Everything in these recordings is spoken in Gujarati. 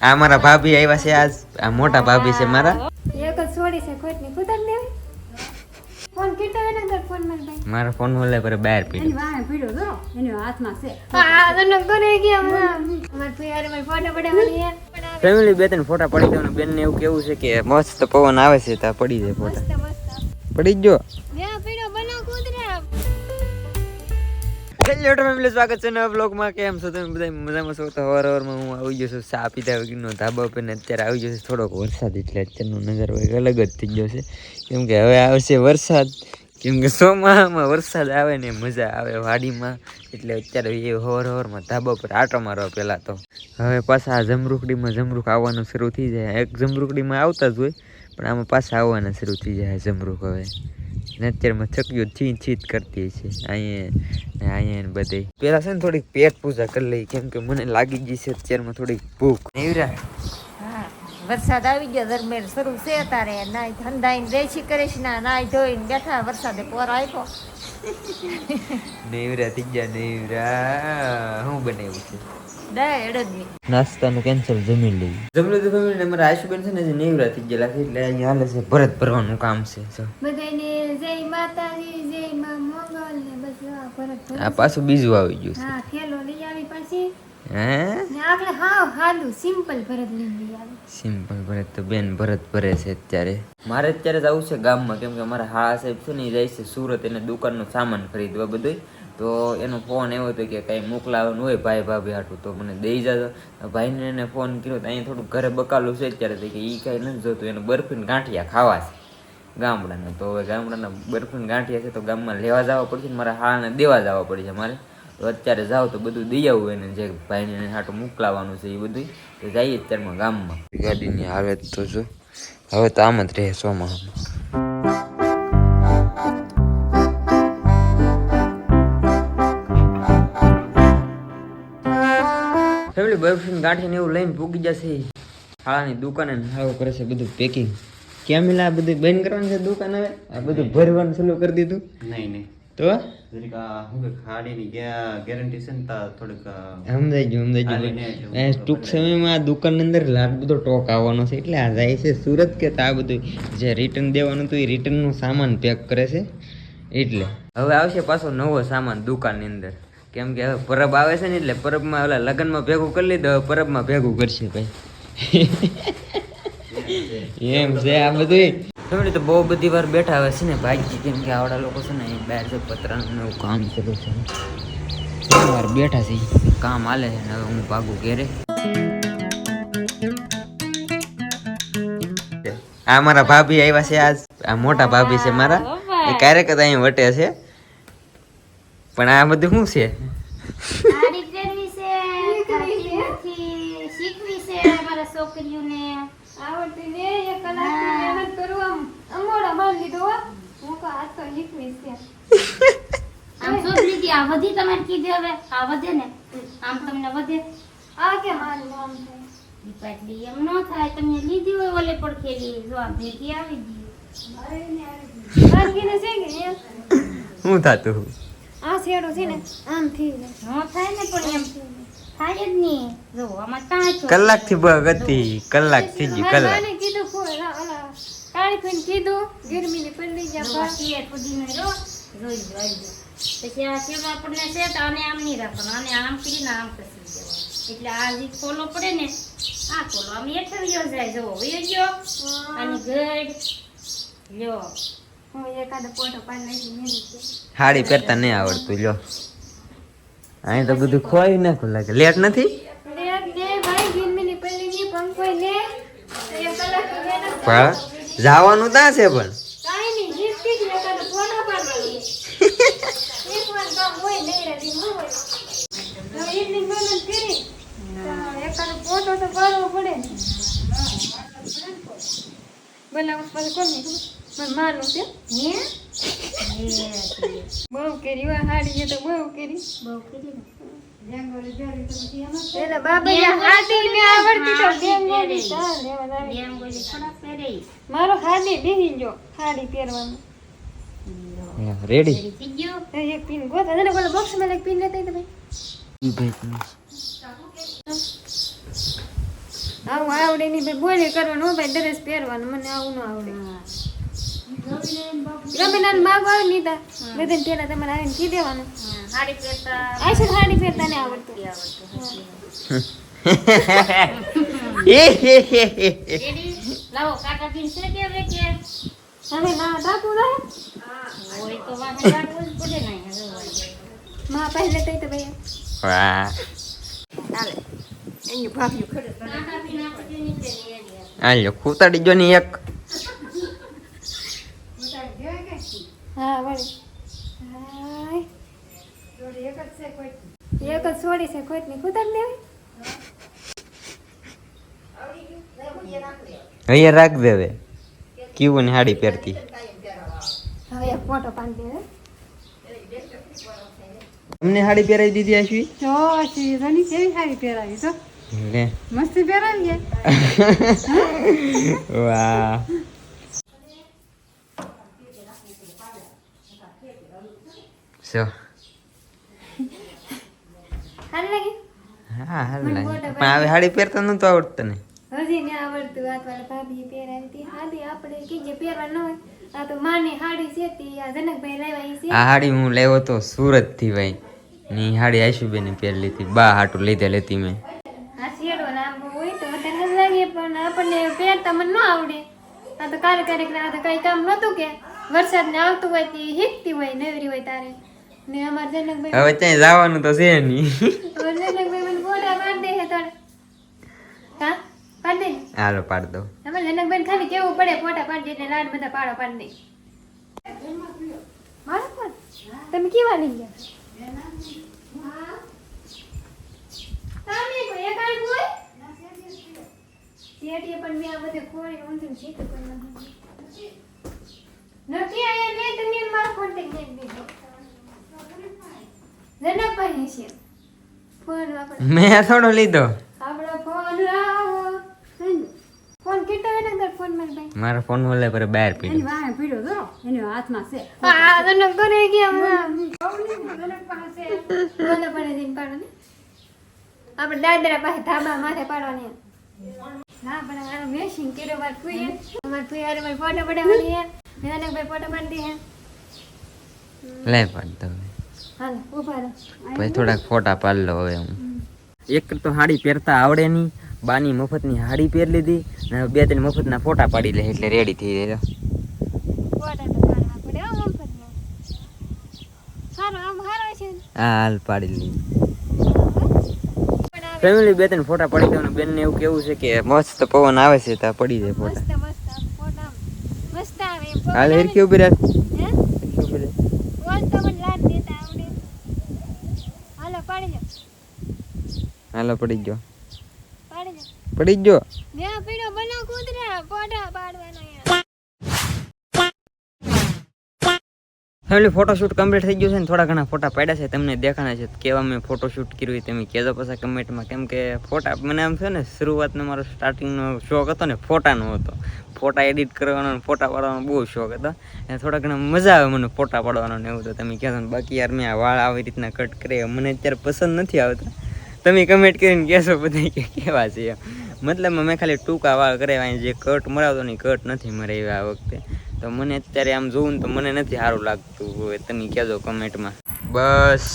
આ મારા ભાભી આવ્યા છે આજ. આ મોટા ભાભી છે મારા. એક જ છોડી છે ખોટની કુતર દેવી ફોન કેટલો એના અંદર ફોન માર ભાઈ. મારો ફોન ઓલે પર બહાર એની પીડ્યો વાહે પીડ્યો જો એની હાથમાં છે. હા તને કરે ગયા માર અરે માર ફોટો પડાવવાની હે ફેમિલી બે ત્રણ ફોટા પડી દેવાનું બેન ને એવું કેવું છે કે મસ્ત પવન આવે છે ત્યાં પડી જાય ફોટા. મસ્ત મસ્ત. પડી જ જો હેલો ફેમિલી સ્વાગત છે નવા બ્લોગમાં કેમ છો તમે? બધા મજામાં છો? તો હવાર હવારમાં હું આવી ગયો છું ચા પીધા વગરનો ધાબા પર ને અત્યારે આવી ગયો છે થોડોક વરસાદ એટલે અત્યારનો નજારો એક અલગ જ થઈ ગયો છે. કેમ કે હવે આવશે વરસાદ. કેમ કે ચોમાસામાં વરસાદ આવે ને મજા આવે વાડીમાં. એટલે અત્યારે એ હવાર હવારમાં ધાબા પર આટો મારવા પહેલાં તો. હવે પાછા આ જમરૂખડીમાં જમરૂખ આવવાનું શરૂ થઈ જાય. એક જમરૂખડીમાં આવતા જ હોય, પણ આમાં પાછા આવવાના શરૂ થઈ જાય જમરૂખ હવે. ને અત્યારમાં ચકીઓ છીત છીત કરતી છે અહીંયા અહીંયા ને બધે. પેલા છે ને થોડીક પેટ પૂજા કરી લઈ કેમ કે મને લાગી ગઈ છે અત્યારમાં થોડીક ભૂખ. નેવરા. વરસાદ આવી ગયો દરમિયાન શરૂ છે તારે. નાઈ ધંધાઈને દેશી કરીશ ના નાય ધોઈને બેઠા વરસાદે પોર આવ્યો નેવરા થઈ ગયા નેવરા. હું બનાવ્યું છે? નાસ્તાનું કેન્સલ જમી લઈ જમી લીધું ફેમિલી અમારા આશુબેન છે ને નેવરા થઈ ગયેલા છે એટલે અહીંયા હાલે છે ભરત ભરવાનું કામ છે બધાને જય માતાજી જય માં મોગલ ને બસ આ પાછું બીજું આવી ગયું હા થેલો લઈ આવી પાછી. હે? ને આપણે હાવ હાલું સિમ્પલ ભરત લઈ આવી. સિમ્પલ ભરત તો બેન ભરત ભરે છે અત્યારે. મારે અત્યારે જવું છે ગામમાં કેમ કે મારા હા સાહેબ છે ને જાય છે સુરત એને દુકાનનો સામાન ખરીદવા બધું તો એનો ફોન એવો હતો કે કાંઈ મોકલાવાનું હોય ભાઈ ભાભી હાટું તો મને દઈ જજો. ભાઈને એને ફોન કર્યો તો અહીંયા થોડું ઘરે બકાલું છે અત્યારે કે એ કાંઈ નથી જોતું એને બરફીને ગાંઠિયા ખાવા છે. ગામડાના. તો હવે ગામડાના બરફન ગાંઠિયા છે તો ગામમાં લેવા જવા પડશે ને મારા હાળાને દેવા જવા પડશે મારે. તો અત્યારે જાવ તો બધું દઈ આવું એને જે ભાઈને હાટું મોકલાવાનું છે એ બધું તો જઈએ અત્યારમાં ગામમાં. ગાડીની આવે તો જો. હવે તો આમ જ રહે સોમાં. ફેમિલી બોયફ્રેન્ડ ગાંઠીને એવું લઈને પૂગી જશે. શાળાની દુકાને હાવ કરે છે બધું પેકિંગ ક્યાં મિલા આ બધું બંધ કરવાનું છે દુકાન હવે? આ બધું ભરવાનું ચાલુ કરી દીધું? નહીં નહીં. તો? જરીક શું કે ખાડીની ગેરંટી છે ને તા થોડીક સમજાઈ ગયું સમજાઈ ગયું. ટૂંક સમયમાં આ દુકાનની અંદર બધો ટોક આવવાનો છે. એટલે આ જાય છે સુરત કે તો બધું જે રિટર્ન દેવાનું હતું એ રિટર્નનું સામાન પેક કરે છે. એટલે. હવે આવશે પાછો નવો સામાન દુકાનની અંદર. કેમ કે હવે પરબ આવે છે ને એટલે પરબમાં ઓલા લગ્નમાં ભેગું કરી લીધું હવે પરબમાં ભેગું કરશે ભાઈ. એમ છે આ બધું ફેમિલી તો બહુ બધી વાર બેઠા હોય છે ને ભાઈ કેમ કે આવડા લોકો છે ને અહીં બહાર છે પતરાનું એવું કામ ચાલુ છે. ઘણી વાર બેઠા છે કામ હાલે છે ને હવે હું ભાગું ઘેરે. આ મારા ભાભી આવ્યા છે આજ. આ મોટા ભાભી છે મારા. એ ક્યારેક જ અહીં વટે છે. પણ આ બધું શું છે સાડી પહેરવી છે ખાતી નથી શીખવી છે મારા છોકરીઓને આવડતી ને એક કલાકની મહેનત કરું આમ અંગોળા મારી લીધો હો હું તો હાથ તો શીખવીશ છે આમ છોકરી આ વધી તમારે કીધે હવે. આ વધે ને. આમ તમને વધે. આ કે મારું નામ પાટલી એમ ન થાય. તમે લીધી હોય ઓલે પર ખેલી જો આ ભેગી આવી ગઈ. બાંધીને છે કે એમ? શું થતું આ શેડો છે ને આમ થી ને થાય ને પણ એમ. થાય જ નહીં. જો આમાં કાંઈ કલાકથી બગ હતી કલાકથી કલાક. કીધું ફોન કીધું ગરમીની પડી આ શેર સુધીનો જો જોઈ જો પછી આ શેર આપણને છે તો આને આમ નહીં રાખવાનું આને આમ કરીને આમ કસી દેવાનું. એટલે આ જે ખોલો પડે ને આ ખોલો. આમ હેઠે વયો જાય જો વયો ગયો. આની ગઢ લ્યો. હું એકાદો ફોટો પાડી નાખી મેલી છે પહેરતા નહીં આવડતું લ્યો. અહીં તો બધું ખોઈ નાખું લાગે. લેટ નથી? પડી ની પણ જવાનું ત્યાં છે પણ. કાંઈ નહીં જીતતી જ એકાદો ફોટો પાડવાનો એક વાર કામ હોય નહીં હોય. તો એટલી મહેનત કરી તો એકાદો ફોટો તો પાડવો પડે ને. બનાવ પછી કોણ નહીં મને માનું છે. બહુ કરી હોય હાડી તો બહુ કરી. બહુ કરી ને એટલે બાબા હાડી ને આવડતી તો બેન મોડી પહેરે. ચાલ એમાં આવે. બેન બોલી થોડા પહેરે મારો હાડી બેહી ગયો હાડી પહેરવાનું રેડી થઈ ગયો તો એક પિન ગોતા તને બોલો બોક્સમાં એક પિન લેતા તો ભાઈ આવું આવડે નહીં ભાઈ બોલે કરવાનું હો ભાઈ ડ્રેસ પહેરવાનું મને આવું ન આવડે ગમે નાન માગવા આવે નહીં તા બધાને પેલા તમારે આવીને કી દેવાનું હા, સાડી પહેરતા આ સાડી પહેરતા નહીં આવડતું. રેડી લાવો કાકા પીન છે કે હવે કે? હવે ના ડાકુ રહે? હોય તો વાહે રાખવું જ પડે ને માં પહેલે તો તો ભાઈ. વાહ. ચાલે એની ભાભી કાકા પીન આપણે. હાલો કૂતાડી જો ની એક હા વળી હાય એક જ છોડી છે કોઈ નહીં કુતર લેવી અહીંયા રાખ દે હવે કેવું ને હાડી પહેરતી. હવે એક ફોટો પાડી દે તમને હાડી પહેરાવી દીધી આશવી તો શીરાની કેવી સાડી પહેરાવી તો લે. મસ્તી પહેરાવી છે. વાહ. સો હાલ લાગી? હા હાલ લાગે. પણ હવે હાડી પહેરતા નતું આવડતું ને. હજી ને આવડતું વાત વાળા ભાભી પહેરાવી હતી. હાદી આપણે કે જે પહેરવા ન હોય. આ તો માને હાડી છે તે આ જનકભાઈ લાવ્યા છે. આ હાડી હું લેવો તો સુરતથી ભાઈ. ની હાડી આશુબેન પહેરલી હતી બા હાટું લીધે લેતી મેં. આ શેડો હોય તો વધારે લાગે પણ આપણને પહેરતા મને ન આવડે. આ તો ક્યારેક આ તો કઈ કામ નહોતું કે. વરસાદ ને આવતું હોય તે હીકતી હોય નવરી હોય તારે. ને અમાર જનકભાઈ હવે ત્યાં જવાનું તો છે નહીં. અમાર જનકભાઈ મને ફોટા પાડી દે છે હા? પાડ દે? હાલો પાડ દો અમાર જનકભાઈ ખાલી કેવું પડે ફોટા પાડ દે ને લાડ બધા પાડો પાડ દે. મારો પણ? તમે કેવા લઈ ગયા? તમે કોઈ એક કોઈ શેઠીએ પણ મેં આ બધે ખોરી ઊંધું શીખું પણ નથી. નથી આયા ને તમે મારો કોન્ટેક્ટ નહીં દીધો જનકભાઈ છે ફોન વાપરે મેં થોડો લીધો. માર ભાઈ મારો ફોન ઓલે પર બહાર વાહે પીડ્યો તો એની હાથમાં છે. આ કરે કે મને પડે પાડો ને. આપણે દાદરા પાસે ધાબા માથે પાડવાની. ના પણ આનો મેશિંગ કર્યો માર ફૂઈએ અમાર ફૂઈ હારે મારે ફોટો પડાવવાની હે મેં ભાઈ ફોટો પાડી દે હે લે પાડ દો પછી થોડાક ફોટા પાડ લો હવે હું. એક તો હાડી પહેરતા આવડે નહીં બાની મફતની હાડી પહેરી લીધી ને બે ત્રણ મફતના ફોટા પાડી લે એટલે રેડી થઈ જાય. ફોટા તો પાડવા પડે હો મફતમાં સારો આમ સારો છે ને. હા હાલ પાડી લીધી ફેમિલી બે ત્રણ ફોટા પડી દો ને એવું કેવું છે કે મસ્ત પવન આવે છે ત્યાં પડી જાય ફોટા. મસ્ત મસ્ત આમ ફોટા આમ. મસ્ત આવે એમ. ફોટા હાલ હેર કેવું ઊભી રાખ હે? હિરકી ઊભી રાખ. બોલ તો મને લાડ દેતા આવડે હાલો પાડી દો હાલો પડી ગયો. પડી ગયો. ફેમિલી ફોટોશૂટ કમ્પ્લીટ થઈ ગયું છે ને થોડા ઘણા ફોટા પાડ્યા છે તમને દેખાણા છે. કેવા મેં ફોટોશૂટ કર્યું તમે કહેજો પછી કમેન્ટમાં કેમ કે ફોટા મને આમ છે ને શરૂઆતનો મારો સ્ટાર્ટિંગનો શોખ હતો ને ફોટાનો હતો. ફોટા એડિટ કરવાનો અને ફોટા પાડવાનો બહુ શોખ હતો. અને થોડા ઘણા મજા આવે મને ફોટા પાડવાનો ને એવું તો તમે કહેશો ને. બાકી યાર મેં આ વાળ આવી રીતના કટ કરે મને અત્યારે પસંદ નથી આવતા. તમે કમેન્ટ કરીને કહેશો બધા કે કેવા છે એમ. અમે ખાલી ટૂંકા વાળ કરાવ્યા જે કટ મરાવતો ને કટ નથી મરાવ્યા આ વખતે. તો મને અત્યારે આમ જોવું ને તો મને નથી સારું લાગતું હવે તમે કહેજો કમેન્ટમાં બસ.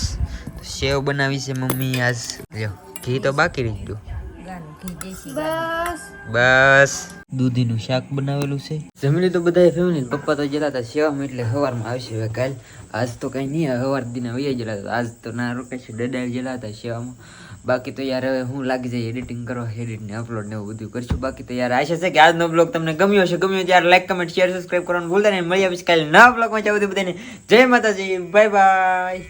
સેવ બનાવી છે મમ્મી આજ. લ્યો, ઘી તો બાકી રહી ગયું. બસ. દૂધીનું શાક બનાવેલું છે. જમી તો બધા ફેમિલી પપ્પા તો જતા હતા સેવામાં એટલે સવારમાં આવશે હવે કાલ. આજ તો કઈ નહીં સવાર દિને વૈયા હતા. આજ તો ના રોકાશે ડડાઈ ગયેલા હતા સેવામાં. બાકી તો યાર હવે હું લાગી જાય એડિટિંગ કરવા એડિટ ને અપલોડ ને એવું બધું કરશું. બાકી તો યાર આશા છે કે આજનો બ્લોગ તમને ગમ્યો હશે. ગમ્યો ત્યારે લાઈક કમેન્ટ શેર સબસ્ક્રાઈબ કરવાનું ભૂલતા નહીં. મળી આવીશ કાલે નવા બ્લોગમાં જાવ બધાને જય માતાજી. Bye bye